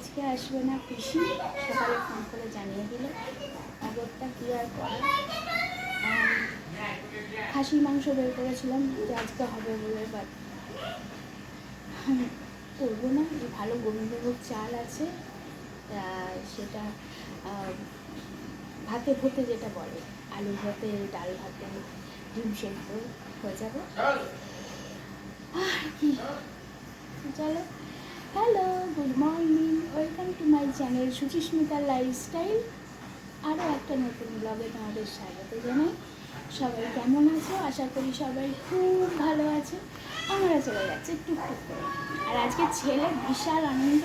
আজকে আসবে না পিসি সকালে ফোন করে জানিয়ে দিল। আগরটা কি আর আহ, খাসির মাংস বের করেছিলাম যে আজকে হবে বলে বাট করব না। যে ভালো গোবিন্দভোগ চাল আছে সেটা ভাতে ভোতে যেটা বলে আলু ভাতে ডাল ভাতে ডিম সেদ্ধ হয়ে যাবে। আর কি? চলো। Hello, good morning. Welcome to my channel সুচিস্মিতার lifestyle. আরও একটা নতুন ব্লগে তোমাদের স্বাগত জানাই। সবাই কেমন আছো? আশা করি সবাই খুব ভালো আছে। আমরা চলে যাচ্ছে টুকটুক করে। আর আজকে ছেলে বিশাল আনন্দ,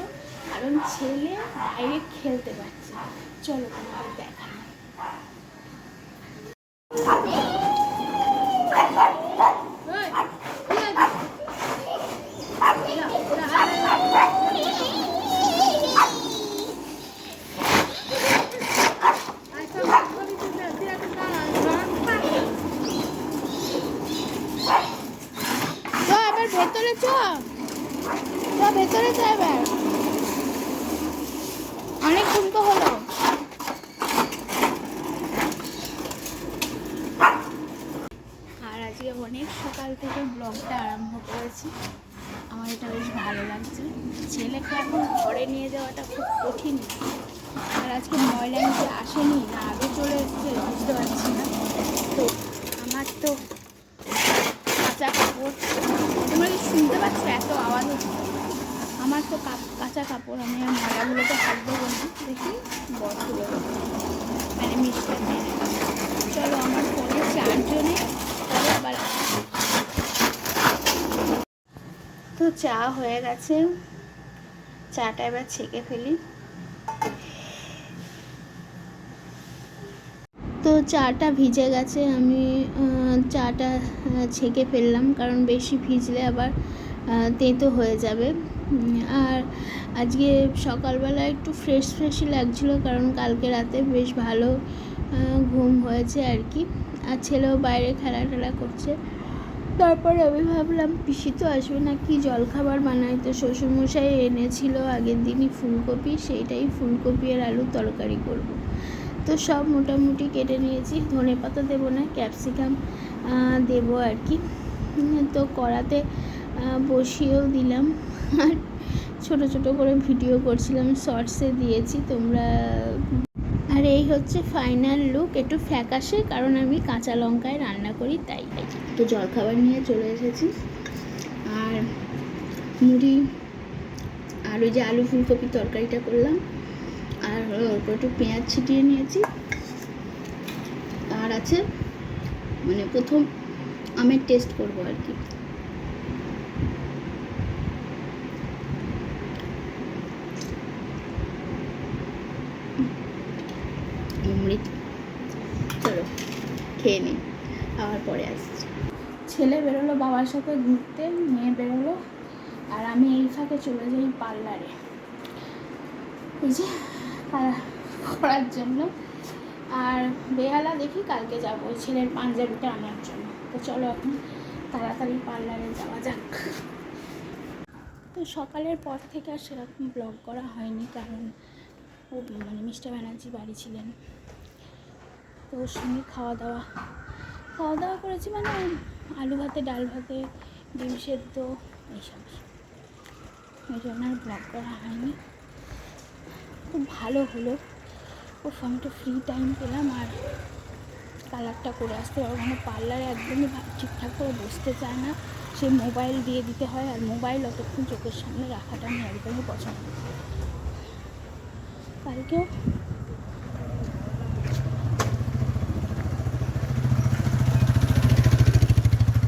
কারণ ছেলে বাইরে খেলতে পারছে চলো তোমাদের দেখানো চ এবার ভেতরে চ। ভেতরে চ এবার। অনেকক্ষণ তো হলো। আর আজকে অনেক সকাল থেকে ব্লগটা আরম্ভ করেছি। আমার এটা বেশ ভালো লাগছে। ছেলেকে এখন ঘরে নিয়ে যাওয়াটা খুব কঠিন। আর আজকে ময়লা নিতে আসেনি, না আগে চলে এসছে, বুঝতে পারছি না। তো আমার তো কাঁচা কাপড়। তোমরা কি শুনতে পাচ্ছ এত আওয়াজ হচ্ছে? আমার তো কাঁচা কাপড়, আমি আর ময়লাগুলোতে হাত দেবো না। দেখি বরগুলো মানে মিশতে চলো আমার ফোনে চারজনে আবার তো চা হয়ে গেছে। চাটা এবার ছেঁকে ফেলি। তো চাটা ভিজে গেছে, আমি চাটা ছেঁকে ফেললাম, কারণ বেশি ভিজলে আবার তেতো হয়ে যাবে। আর আজকে সকালবেলা একটু ফ্রেশ ফ্রেশই লাগছিল, কারণ কালকে রাতে বেশ ভালো ঘুম হয়েছে আর কি। আর ছেলেও বাইরে খেলা টেলা করছে। তারপরে আমি ভাবলাম, পিসি তো আসবে না, কি জলখাবার বানাই তো শ্বশুরমশাই এনেছিল আগের দিনই ফুলকপি, সেইটাই ফুলকপি আর আলুর তরকারি করব। তো সব মোটামুটি কেটে নিয়েছি। ধনে পাতা দেবো না, ক্যাপসিকাম দেবো আর কি। তো কড়াতে বসিয়েও দিলাম। আর ছোট ছোট করে ভিডিও করছিলাম, শর্টসে দিয়েছি তোমরা। আর এই হচ্ছে ফাইনাল লুক, একটু ফ্যাকাশে, কারণ আমি কাঁচা লঙ্কায় রান্না করি, তাই। তো জলখাবার নিয়ে চলে এসেছি। আর মুড়ি, আর ওই যে আলু ফুলকপি তরকারিটা করলাম। একটু পেঁয়াজ ছিটিয়ে নিয়েছি। আর আছে মানে প্রথম আমের টেস্ট করব আর কি। চলো খেয়ে নিই আবার পরে আসছি। ছেলে বেরোলো বাবার সাথে ঘুরতে, মেয়ে বেরোলো, আর আমি এই ফাঁকে চলে যাই পার্লারে। এই যে করার জন্য। আর বেহালা দেখি কালকে যাব, ওই ছেলের পাঞ্জাবিটা আনার জন্য। তো চলো এখন তাড়াতাড়ি পার্লারে যাওয়া যাক। তো সকালের পর থেকে আর সেরকম ব্লগ করা হয়নি, কারণ ও মানে মিস্টার ব্যানার্জি বাড়ি ছিলেন। তো ওর সঙ্গে খাওয়া দাওয়া খাওয়া দাওয়া করেছি মানে আলু ভাতে, ডাল ভাতে, ডিম সেদ্ধ, এইসব। ওই জন্য আর ব্লগ করা হয়নি। খুব ভালো হলো। সঙ্গে একটু ফ্রি টাইম পেলাম আর কালারটা করে আসতে পারব মানে পার্লারে একদমই ঠিকঠাক করে বসতে চায় না। সে মোবাইল দিয়ে দিতে হয় আর মোবাইল অতক্ষণ চোখের সামনে রাখাটা আমি একদমই পছন্দ। কালকেও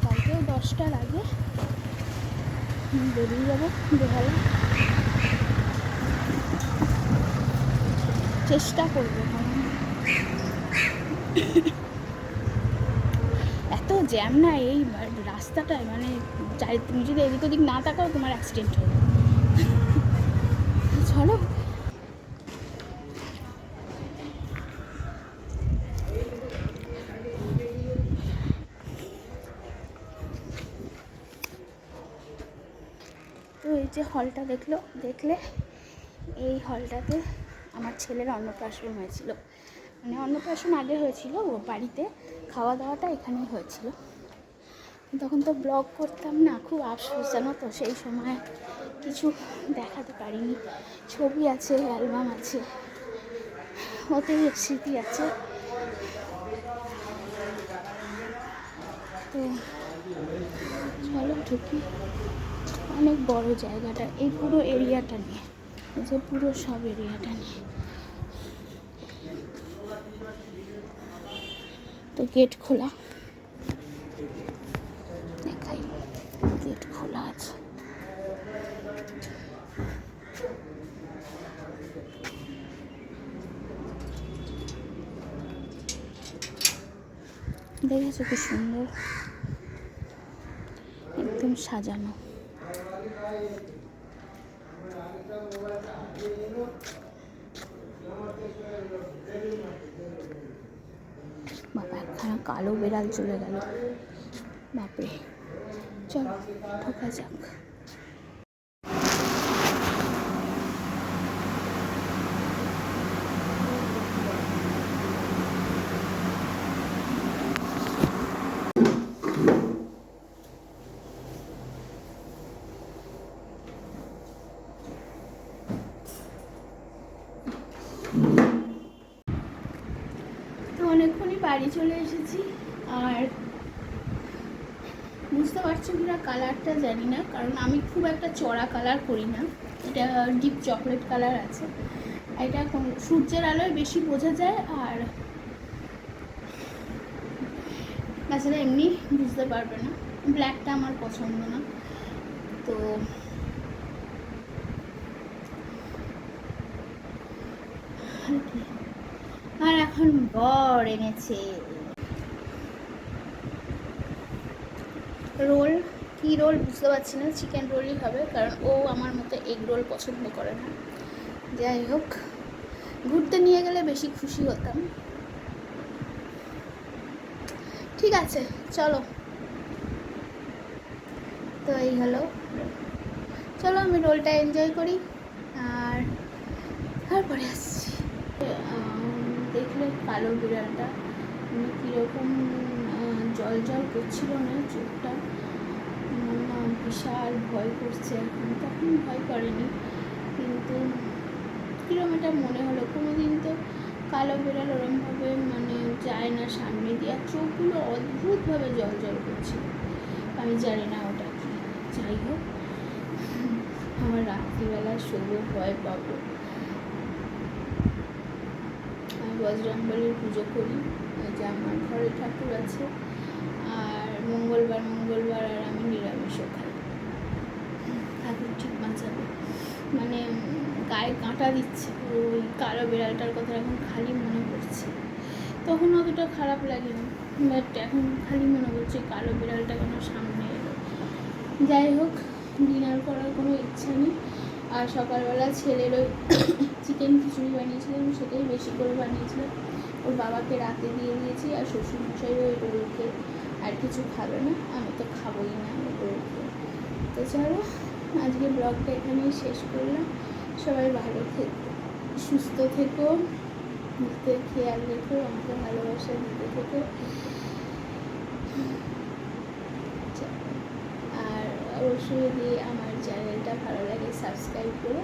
কালকেও দশটার আগে বেরিয়ে যাব বেহালা চেষ্টা করব এত জ্যাম না এই রাস্তাটায় মানে চারি, তুমি যদি এদিক ওদিক না তাকাও, তোমার অ্যাক্সিডেন্ট যাবে। চলো। তো এই যে হলটা দেখল, দেখলে এই হলটাতে আমার ছেলের অন্নপ্রাশন হয়েছিল। মানে অন্নপ্রাশন আগে হয়েছিল, ও বাড়িতে খাওয়া দাওয়াটা এখানেই হয়েছিল। তখন তো ব্লগ করতাম না, খুব আফসোস জানো তো, সেই সময় কিছু দেখাতে পারিনি। ছবি আছে, অ্যালবাম আছে ওতে স্মৃতি আছে। তো চলো ঢুকি। অনেক বড় জায়গাটা, এই পুরো এরিয়াটা নিয়ে। যে পুরো সব এরিয়াটা। নিয়ে তো গেট খোলা। দেখাই, গেট খোলা আছে। দেখেছ কি সুন্দর? একদম সাজানো। বাবা একখানা কালো বেড়াল চলে গেল। বাপরে চল ঢোকা যাক তো অনেকক্ষণই বাড়ি চলে এসেছি। আর বুঝতে পারছ কিনা কালারটা জানি না, কারণ আমি খুব একটা চড়া কালার করি না। এটা ডিপ চকলেট কালার আছে। এটা সূর্যের আলোয় বেশি বোঝা যায় আর তাছাড়া এমনি বুঝতে পারবে না। ব্ল্যাকটা আমার পছন্দ না। তো আর কি। এখন বর এনেছে। রোল? কি রোল বুঝতে পারছি না চিকেন রোলই হবে, কারণ ও আমার মতো এগ রোল পছন্দ করে না। যাই হোক, ঘুরতে নিয়ে গেলে বেশি খুশি হতাম। ঠিক আছে, চলো। তো এই হলো। চলো আমি রোলটা এনজয় করি, আর তারপরে আসছি। দেখলে কালো বিড়ালটা। মানে কীরকম জল জল করছিল না চোখটা। না, বিশাল ভয় করছে এখন। তখন ভয় করেনি। কিন্তু কীরকম একটা মনে হলো। কোনো দিন তো কালো বিড়াল ওরমভাবে মানে যায় না সামনে দিয়ে। আর চোখগুলো অদ্ভুতভাবে জল জল করছিল। আমি জানি না ওটা কি। যাই হোক, আমার রাত্রিবেলা শোবো ভয় পাবো। বজরংবলীর পুজো করি ওই যে আমার ঘরে ঠাকুর আছে, আর মঙ্গলবার মঙ্গলবার আর আমি নিরামিষও খাই। ঠাকুর ঠিক বাঁচাবে। মানে গায়ে কাঁটা দিচ্ছে পুরো ওই কালো বিড়ালটার কথা এখন খালি মনে পড়ছে। তখন অতটা খারাপ লাগে না বাট এখন খালি মনে করছে কালো বিড়ালটা কেন সামনে এলো। যাই হোক, ডিনার করার কোনো ইচ্ছা নেই, আর সকালবেলা ছেলের ওই চিকেন খিচুড়ি বানিয়েছিলাম, সেটাই বেশি করে বানিয়েছিলাম। ওর বাবাকে রাতে দিয়ে দিয়েছি আর শ্বশুরমশাই ওই রোল খেয়ে আর কিছু খাবে না, আমি তো খাবোই না ওই রোল খেয়ে তো চলো আজকে ব্লগটা এখানেই শেষ করলাম। সবাই ভালো থেকো, সুস্থ থেকো নিজেদের খেয়াল রেখো, আমাকে ভালোবাসা দিতে থেকো। আর অবশ্যই যদি আমার চ্যানেলটা ভালো লাগে সাবস্ক্রাইব করো।